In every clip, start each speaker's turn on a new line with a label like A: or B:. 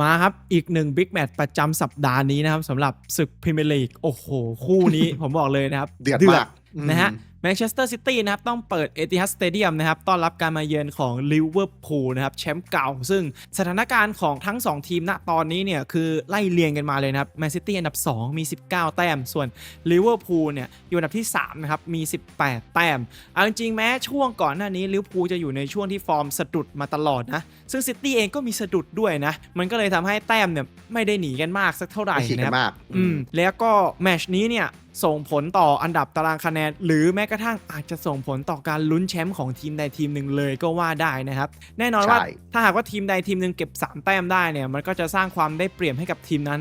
A: มาครับอีกหนึ่งบิ๊กแมตช์ประจำสัปดาห์นี้นะครับสำหรับศึกพรีเมียร์ลีกโอ้โห คู่นี้ ผมบอกเลยนะครับ
B: เดือดมาก
A: นะฮะ
B: อืม
A: แมนเชสเตอร์ซิตี้นะครับต้องเปิดเอติฮัดสเตเดียมนะครับต้อนรับการมาเยือนของลิเวอร์พูลนะครับแชมป์เก่า ซึ่งสถานการณ์ของทั้ง 2 ทีมณตอนนี้เนี่ยคือไล่เรียงกันมาเลยนะครับแมนซิตี้อันดับ 2 มี 19 แต้ม ส่วนลิเวอร์พูลเนี่ยอยู่อันดับที่3นะครับมี 18 แต้มเอาจริงๆแม้ช่วงก่อนหน้านี้ลิเวอร์พูลจะอยู่ในช่วงที่ฟอร์มสะดุดมาตลอดนะซึ่งซิตี้เองก็มีสะดุดด้วยนะมันก็เลยทำให้แต้มเนี่ยไม่ได้หนีกันมากสักเท่าไหร่
B: ไม่ฉีกกั
A: นะ
B: น
A: ครับ
B: มาก
A: อืมแล้วก็แมตชนี้เนี่ยส่งผลต่ออันดับตารางคะแนนหรือแม้กระทั่งอาจจะส่งผลต่อการลุ้นแชมป์ของทีมใดทีมหนึ่งเลยก็ว่าได้นะครับ แน่นอนว่า
B: ใช่
A: ถ้าหากว่าทีมใดทีมหนึ่งเก็บ 3 แต้มได้เนี่ยมันก็จะสร้างความได้เปรียบให้กับทีมนั้น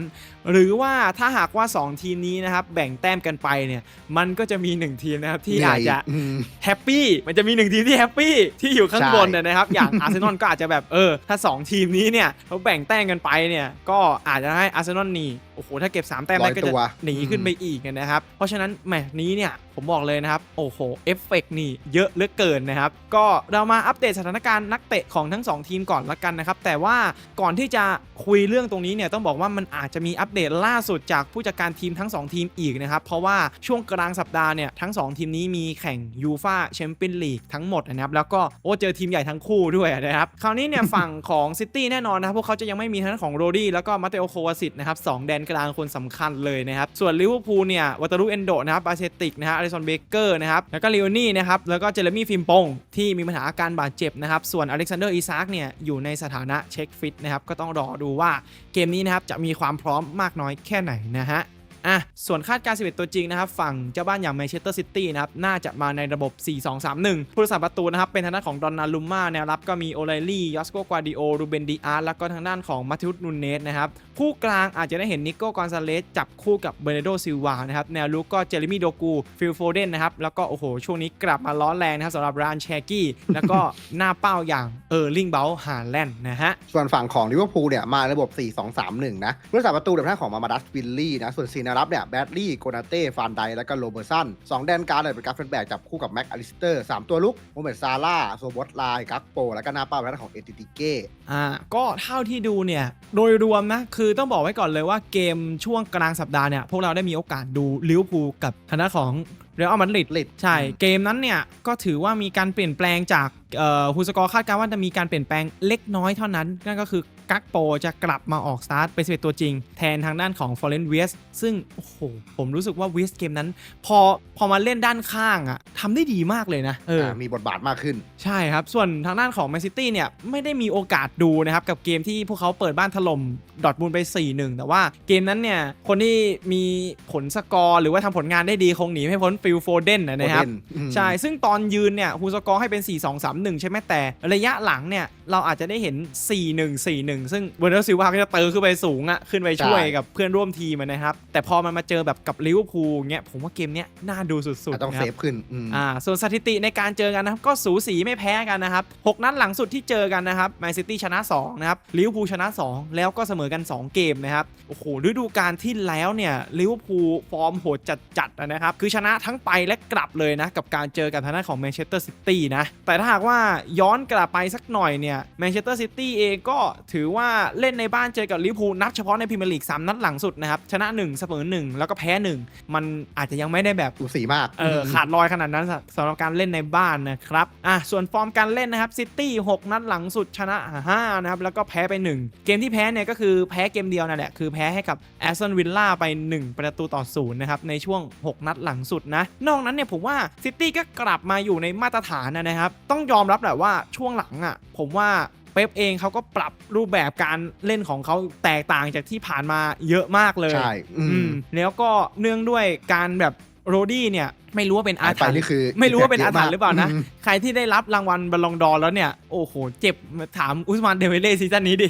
A: หรือว่าถ้าหากว่า 2 ทีมนี้นะครับแบ่งแต้มกันไปเนี่ยมันก็จะมี 1 ทีมนะครับที่อาจจะ
B: อืม
A: แฮปปี้มันจะมีหนึ่งทีมที่แฮปปี้ที่อยู่ข้าง
B: ใช่
A: บนนะนะครับอย่างอาร์เซนอลก็อาจจะแบบเออถ้า 2 ทีมนี้เนี่ยเขาแบ่งแต้มกันไปเนี่ยก็อาจจะให้อาร์เซนอลหนีโอ้โหถ้าเก็บ 3 แต้มได้
B: ร้อย
A: ก็จะ
B: ตัว
A: หนีขึ้นไปอีกนะครับ เพราะฉะนั้นแมตช์นี้เนี่ยผมบอกเลยนะครับ โอ้โห เอฟเฟกต์นี่เยอะเหลือเกินนะครับ ก็เรามาอัปเดตสถานการณ์นักเตะของทั้ง 2 ทีมก่อนละกันนะครับ แต่ว่าก่อนที่จะ คุยเรื่องตรงนี้เนี่ยต้องบอกว่ามันอาจจะมีอัปเดตล่าสุดจากผู้จัดการทีมทั้ง 2 ทีมอีกนะครับ เพราะว่าช่วงกลางสัปดาห์เนี่ยทั้ง 2 ทีมนี้มีแข่งยูฟาแชมเปี้ยนลีกทั้งหมดนะครับ แล้วก็โอ้เจอทีมใหญ่ทั้งคู่ด้วยนะครับ คราวนี้เนี่ยฝั่งของซิตี้แน่นอนนะครับ พวกเขาจะยังไม่มีทั้งของโรดี้แล้วก็มาเตโอโควาซิตนะครับสองแดนกลางคนสำคัญเลยนะครับ ส่วนลิเวอร์พูลเนี่ยวัตารุเอนโดนะครับบาเซติกนะฮะอลิซอนเบเกอร์นะครับแล้วก็เลโอนี่นะครับแล้วก็เจเรมี่ฟิมปงที่มีปัญหาอาการบาดเจ็บนะครับส่วนอเล็กซานเดอร์อีซากเนี่ยอยู่ในสถานะเช็คฟิตนะครับก็ต้องรอดูว่าเกมนี้นะครับจะมีความพร้อมมากน้อยแค่ไหนนะฮะ อะส่วนคาดการณ์11 ตัวจริงนะครับ ฝั่งเจ้าบ้านอย่างแมนเชสเตอร์ซิตี้นะครับ น่าจะมาในระบบ 4-2-3-1 ผู้รักษาประตูนะครับ เป็นทางด้านของดอนนาลุมมาแนวรับก็มีโอไลลี่ยอสโกกวาดิโอรูเบนดีอาร์แล้วก็ทางด้านของมาติอุสนูเนสนะครับคู่กลางอาจจะได้เห็นนิโก้กอนซาเลสจับคู่กับเบเนโดซิลวานะครับแนวลุกก็เจเรมี่โดกูฟิลโฟเดนนะครับแล้วก็โอ้โหช่วงนี้กลับมาร้อนแรงนะครับสำหรับรานแชกี้แล้วก็หน้าเป้าอย่างเออร์ลิงเบลฮาแลนด์นะฮะ
B: ส่วนฝั่งของลิเวอร์พูลเนี่ยมาระบบ 4-2-3-1 นะผู้รักษาประตูแบบท่านของมามาดัสวิลลี่นะส่วนซีนารับเนี่ยแบดลี่โกนาเต้ฟานไดแล้วก็โรเบอร์สันสองแดนกลางเนี่ยเป็นกราฟเฟนแบกจับคู่กับแม็กอลิสเตอร์สามตัวลุกโมเมดซาร่าโซบอตไลกักโปแล้วก็หน้าเป้าเป็นทางของเอติติเก้
A: อ่าก็เท่าที่ดูเนี่ยโดยรวมนะคือต้องบอกไว้ก่อนเลยว่าเกมช่วงกลางสัปดาห์เนี่ยพวกเราได้มีโอกาสดูลิเวอร์พูลกับทางด้านของเรอัลมาดริด
B: ลิด
A: ใช่ เกมนั้นเนี่ย ก็ถือว่ามีการเปลี่ยนแปลงจากเอ่อฮูสกอร์คาดการณ์ว่าจะมีการเปลี่ยนแปลงเล็กน้อยเท่านั้น นั่นก็คือ กักโปจะกลับมาออกสตาร์ทเป็น11ตัวจริง แทนทางด้านของฟอร์เรนเวสซึ่ง โอ้โห ผมรู้สึกว่าเวสเกมนั้น พอพอมาเล่นด้านข้างอะทำได้ดีมากเลยนะเออ
B: มีบทบาทมากขึ้น
A: ใช่ครับ ส่วนทางด้านของแมนซิตี้เนี่ย ไม่ได้มีโอกาสดูนะครับ กับเกมที่พวกเขาเปิดบ้านถล่มดอร์ทมูลไป 4-1 แต่ว่าเกมนั้นเนี่ยคนที่มีผลสกอร์หรือว่าทำผลงานได้ดีคงหนีไม่พ้นฟิลโฟเดนนะครับ
B: Foden อืม
A: ใช่ซึ่งตอนยืนเนี่ยฮูสกอร์ให้เป็น 4-2-3-1 ใช่ไหมแต่ระยะหลังเนี่ยเราอาจจะได้เห็น4-1-4-1ซึ่งเบอร์เนอร์ซิลวาก็จะเติร์ขึ้นไปสูงอะขึ้นไปช่วย
B: ใช่
A: กับเพื่อนร่วมทีมอะนะครับ แต่พอมันมาเจอแบบกับลิเวอร์พูลเงี้ยผมว่าเกมเนี้ยน่าดูสุดๆ
B: ต้อง
A: นะค
B: เซ
A: รับ
B: ฟขึ้นอืม
A: อ่าส่วนสถิติในการเจอกันนะครับก็สูสีไม่แพ้กันนะครับ6นัดหลังสุดที่เจอกันนะครับแมนซิตี้ชนะ2นะครับลิเวอร์พูลชนะ 2 แล้วก็เสมอกัน 2 เกมนะครับโอ้โหฤดูกาลที่แล้วเนี่ยลิเวอร์พูลฟอร์มโหดจัดๆนะครับคือชนะทั้งไปและกลับเลยนะกับการเจอกับทางด้านของแมนเชสเตอร์ซิตี้นะแต่ถ้าหากว่าย้อนกลับไปสักหน่อยเนี่ยแมนเชสเตอร์ซิตี้เองก็ถือว่าเล่นในบ้านเจอกับลิเวอร์พูลนับเฉพาะในพรีเมียร์ลีก3นัดหลังสุดนะครับ ชนะ 1 เสมอ 1 แล้วก็แพ้ 1 มันอาจจะยังไม่ได้แบบ
B: ดูสีมาก
A: เออขาดลอยขนาดนั้นสสำหรับการเล่นในบ้านนะครับอะส่วนฟอร์มการเล่นนะครับซิตี้6นัดหลังสุดชนะ 5 นะครับ แล้วก็แพ้ไป 1 เกมที่แพ้เนี่ยก็คือแพ้เกมเดียวนั่นแหละคือแพ้ให้กับแอสตันวิลล่าไป 1 ประตูต่อศูนย์นะครับในช่วง 6 นัดหลังสุดนะนอกนั้นเนี่ยผมว่าซิตี้ก็กลับมาอยู่ในมาตรฐานนะครับต้องยอมรับแหละว่าช่วงหลังอะผมว่า เป๊ปเองเขาก็ปรับรูปแบบการเล่นของเขาแตกต่างจากที่ผ่านมาเยอะมากเลย
B: ใช่อืม
A: อืมแล้วก็เนื่องด้วยการแบบโรดี้เนี่ย ไม่รู้ว่าเป็นอา
B: หายไป
A: ถรรพ์
B: นี่คือ
A: ไม่รู้ว่าเป็นอาถรรพ์
B: เยอะมาก
A: หรือเปล่านะ
B: อืม
A: ใครที่ได้รับรางวัลบอลลงดอร์แล้วเนี่ย โอ้โห เจ็บถามอุสมานเดเวเล่ซีซั่นนี้ดิ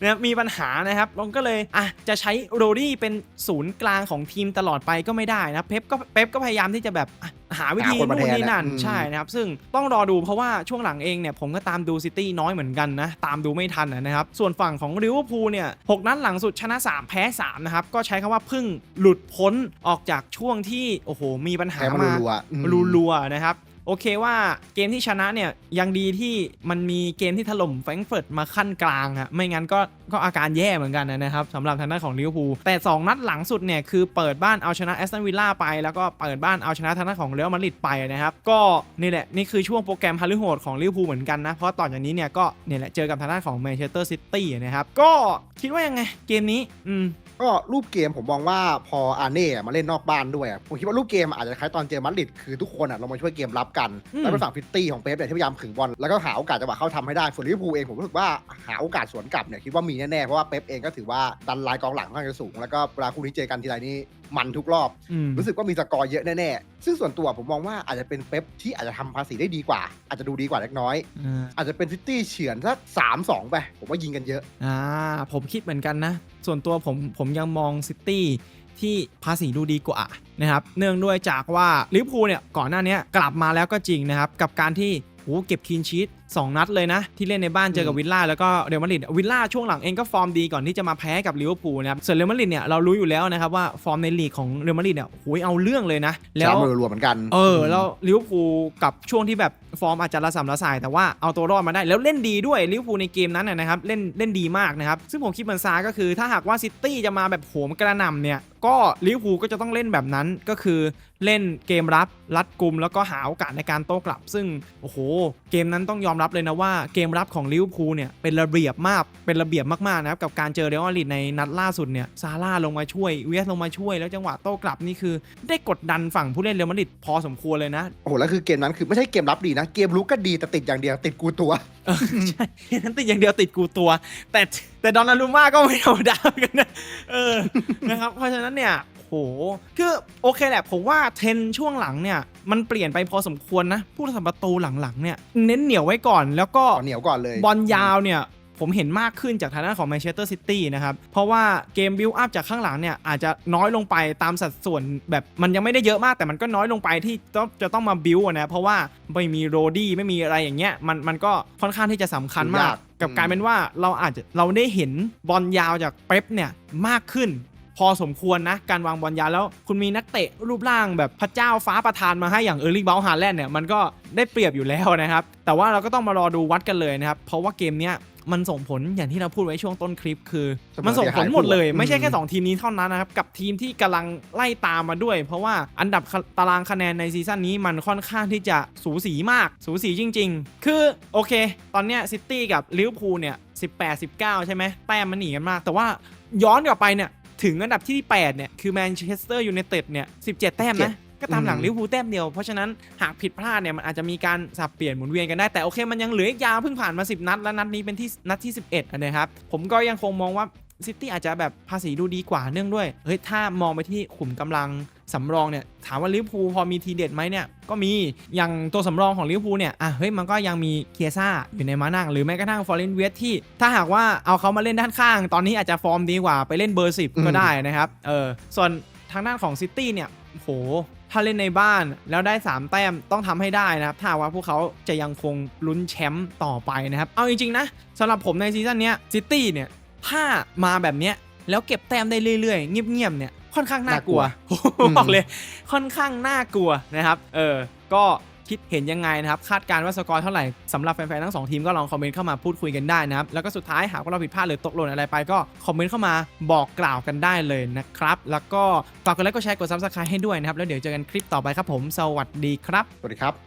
A: นะครับมีปัญหานะครับลงก็เลยอะจะใช้โรดี้เป็นศูนย์กลางของทีมตลอดไปก็ไม่ได้นะ เป๊ปก็เป๊ปก็พยายามที่จะแบบอะหาวิธี
B: หาคนมา
A: นู่น
B: แทน
A: นี่นั่น
B: อะอืม
A: ใช่นะครับ ซึ่งต้องรอดูเพราะว่าช่วงหลังเองเนี่ย ผมก็ตามดูซิตี้น้อยเหมือนกันนะ ตามดูไม่ทันนะครับ ส่วนฝั่งของลิเวอร์พูลเนี่ยหกนัดหลังสุดชนะ 3 แพ้ 3 นะครับ ก็ใช้คำว่าเพิ่งหลุดพ้นออกจากช่วงที่ โอ้โห มีปัญหา
B: แพ้มา
A: มา
B: รัวๆอืม
A: รัวๆนะครับ โอเคว่าเกมที่ชนะเนี่ยยังดีที่มันมีเกมที่ถล่มแฟรงก์เฟิร์ตมาขั้นกลางอะไม่งั้นก็ก็อาการแย่เหมือนกันนะครับสำหรับทางด้านของลิเวอร์พูลแต่ 2 นัดหลังสุดเนี่ยคือเปิดบ้านเอาชนะแอสตันวิลล่าไป แล้วก็เปิดบ้านเอาชนะทางด้านของเรอัลมาดริดไปนะครับก็นี่แหละนี่คือช่วงโปรแกรมพาลิโหดของลิเวอร์พูลเหมือนกันนะเพราะต่อจากนี้เนี่ยก็เนี่ยแหละเจอกับทางด้านของแมนเชสเตอร์ซิตี้นะครับก็คิดว่ายังไงเกมนี้อืม
B: ก็รูปเกมผมมองว่าพออาเน่มาเล่นนอกบ้านด้วยผมคิดว่ารูปเกมอาจจะคล้ายตอนเจอมาดริดคือทุกคนอะลงมาช่วยเกมรับกัน
A: อืม
B: แล้วเป็นฝั่งพิตตี้ของเป๊ปเนี่ยที่พยายามขึงบอลแล้วก็หาโอกาสจังหวะเข้าทำให้ได้ส่วนลิเวอร์พูลเองผมรู้สึกว่าหาโอกาสสวนกลับเนี่ยคิดว่ามีแน่ๆเพราะว่าเป๊ปเองก็ถือว่าดันไลน์กองหลังค่อนข้างจะสูงแล้วก็เวลาคู่นี้เจอกันทีไรนี่มันทุกรอบ
A: อืม
B: รู้สึกว่ามีสกอร์เยอะแน่ๆ ซึ่งส่วนตัวผมมองว่าอาจจะเป็นเป๊ปที่อาจจะทำภาษีได้ดีกว่า อาจจะดูดีกว่าเล็กน้อย
A: อ่า
B: อาจจะเป็นซิตี้เฉือนสักสามสองไป ผมว่ายิงกันเยอะ
A: อ่าผมคิดเหมือนกันนะ ส่วนตัวผมผมยังมองซิตี้ ที่ภาษีดูดีกว่านะครับเนื่องด้วยจากว่าลิเวอร์พูลเนี่ยก่อนหน้านี้กลับมาแล้วก็จริงนะครับกับการที่โหเก็บคินชีต 2 นัดเลยนะ ที่เล่นในบ้านเจอกับ
B: อืม
A: วิลล่าแล้วก็เรอัลมาดริดวิลล่าช่วงหลังเองก็ฟอร์มดีก่อนที่จะมาแพ้กับลิเวอร์พูลนะครับส่วนเรอัลมาดริดเนี่ยเรารู้อยู่แล้วนะครับว่าฟอร์มในลีกของเรอัลมาดริดเนี่ยโอ้ยเอาเรื่องเลยนะ
B: แล้
A: แล้วว
B: รวมๆเหมือนกัน
A: เออแล้วลิเวอร์พูลกับช่วงที่แบบฟอร์มอาจจะระสำระสาย แต่ว่าเอาตัวรอดมาได้แล้วเล่นดีด้วยลิเวอร์พูลในเกมนั้นนะนะครับเล่นเล่นดีมากนะครับซึ่งผมคิดเหมือนซาก็คือถ้าหากว่าซิตี้จะมาแบบโหมกระหน่ำเนี่ยก็ลิเวอร์พูลก็จะต้องเล่นแบบนั้นก็คือเล่นเกมรับรัดกลุ่มแล้วก็หาโอกาสในการโต้กลับ ซึ่งโอ้โหเกมนั้นต้องยอมรับเลยนะว่าเกมรับของลิเวอร์พูลเนี่ยเป็นระเบียบมากเป็นระเบียบมากๆนะครับกับการเจอเรอัลมาดริดในนัดล่าสุดเนี่ยซาร่าลงมาช่วยเวียสลงมาช่วยแล้วจังหวะโต้กลับนี่คือ ได้กดดันฝั่งผู้เล่นเรอัลมาดริดพอสมควรเลยนะ
B: โอ้โหแล้วคือเกมนั้นคือไม่ใช่เกมรับดีนะ เกมลุกก็ดีแต่ติดอย่างเดียวติดกูตัว
A: เออใช่นั้นติดอย่างเดียวติดกูตัว แต่แต่ดอนนารุม่าก็ไม่ธรรมดาเหมือนกันนะเออนะครับเพราะฉะนั้นเนี่ยโห คือโอเคแหละผมว่าเทรนด์ช่วงหลังเนี่ย มันเปลี่ยนไปพอสมควรนะ ผู้รักษาประตูหลังๆเนี่ยเน้นเหนียวไว้ก่อน แล้วก็
B: เหนียวก่อนเลย
A: บอลยาวเนี่ยผมเห็นมากขึ้นจากทางด้านของแมนเชสเตอร์ซิตี้นะครับ เพราะว่าเกมบิลอัพจากข้างหลังเนี่ย อาจจะน้อยลงไปตามสัดส่วนแบบมันยังไม่ได้เยอะมากแต่มันก็น้อยลงไปที่ต้องจะต้องมาบิลนะ เพราะว่าไม่มีโรดี้ไม่มีอะไรอย่างเงี้ยมันมันก็ค่อนข้างที่จะสำคัญมาก
B: ยาก
A: กับ
B: อืม
A: การเป็นว่าเราอาจจะเราได้เห็นบอลยาวจากเป๊ปเนี่ยมากขึ้น พอสมควรนะ การวางบอลยาวแล้ว คุณมีนักเตะรูปร่างแบบพระเจ้าฟ้าประทานมาให้อย่างเออร์ลิงเบลฮาแลนด์เนี่ยมันก็ได้เปรียบอยู่แล้วนะครับ แต่ว่าเราก็ต้องมารอดูวัดกันเลยนะครับ เพราะว่าเกมเนี้ยมันส่งผลอย่างที่เราพูดไว้ช่วงต้นคลิปคือ
B: เสมอ
A: มันส่งผลหมดเลย
B: เสียหาย
A: ไม่ใช่แค่
B: อืม
A: 2ทีมนี้เท่านั้นนะครับ กับทีมที่กำลังไล่ตามมาด้วย เพราะว่าอันดับตารางคะแนนในซีซั่นนี้มันค่อนข้างที่จะสูสีมากสูสีจริง ๆ คือโอเค ตอนเนี้ยซิตี้กับลิเวอร์พูลเนี่ย18 19 ใช่ไหมแต้มมันหนีกันมาก แต่ว่าย้อนกลับไปเนี่ย ถึงอันดับที่ 8 เนี่ย คือแมนเชสเตอร์ยูไนเต็ดเนี่ย 17 แต้มนะ ก็ตามหลัง
B: อืม
A: ลิเวอร์พูลแต้มเดียว เพราะฉะนั้นหากผิดพลาดเนี่ย มันอาจจะมีการสับเปลี่ยนหมุนเวียนกันได้ แต่โอเค มันยังเหลืออีกยาวเพิ่งผ่านมา 10 นัด แล้วนัดนี้เป็นที่นัดที่ 11อะนะครับผมก็ยังคงมองว่า ซิตี้อาจจะแบบภาษีดูดีกว่าเนื่องด้วย เฮ้ย ถ้ามองไปที่ขุมกำลังสำรองเนี่ย ถามว่าลิเวอร์พูลพอมีทีเด็ดไหมเนี่ย ก็มี อย่างตัวสำรองของลิเวอร์พูลเนี่ย อะ เฮ้ย มันก็ยังมีเคียซ่าอยู่ในมานั่ง หรือแม้กระทั่งฟอร์เรนเวสที่ ถ้าหากว่าเอาเขามาเล่นด้านข้าง ตอนนี้อาจจะฟอร์มดีกว่าไปเล่นเบอร์สิบก็ได้นะครับ เออ ส่วนทางด้านของซิตี้เนี่ย โหถ้าเล่นในบ้านแล้วได้ 3 แต้มต้องทำให้ได้นะครับ ถ้าว่าพวกเขาจะยังคงลุ้นแชมป์ต่อไปนะครับ เอาจริง ๆ นะสำหรับผมในซีซั่นเนี้ยซิตี้เนี่ย ถ้ามาแบบเนี้ยแล้วเก็บแต้มได้เรื่อยๆ เงียบๆเนี่ยค่อนข้างน่ากลัว
B: อืม
A: บอกเลยค่อนข้างน่ากลัวนะครับ เออ ก็คิดเห็นยังไงนะครับ คาดการณ์ว่าสกอร์เท่าไหร่สำหรับแฟนๆทั้งสองทีมก็ลองคอมเมนต์เข้ามาพูดคุยกันได้นะครับ แล้วก็สุดท้ายหากว่าเราผิดพลาดหรือตกหล่นอะไรไปก็คอมเมนต์เข้ามาบอกกล่าวกันได้เลยนะครับ แล้วก็ฝากกดไลค์กดแชร์กดซับสไครต์ให้ด้วยนะครับ แล้วเดี๋ยวเจอกันคลิปต่อไปครับผม สวัสดีครับ
B: สวัสดีครับ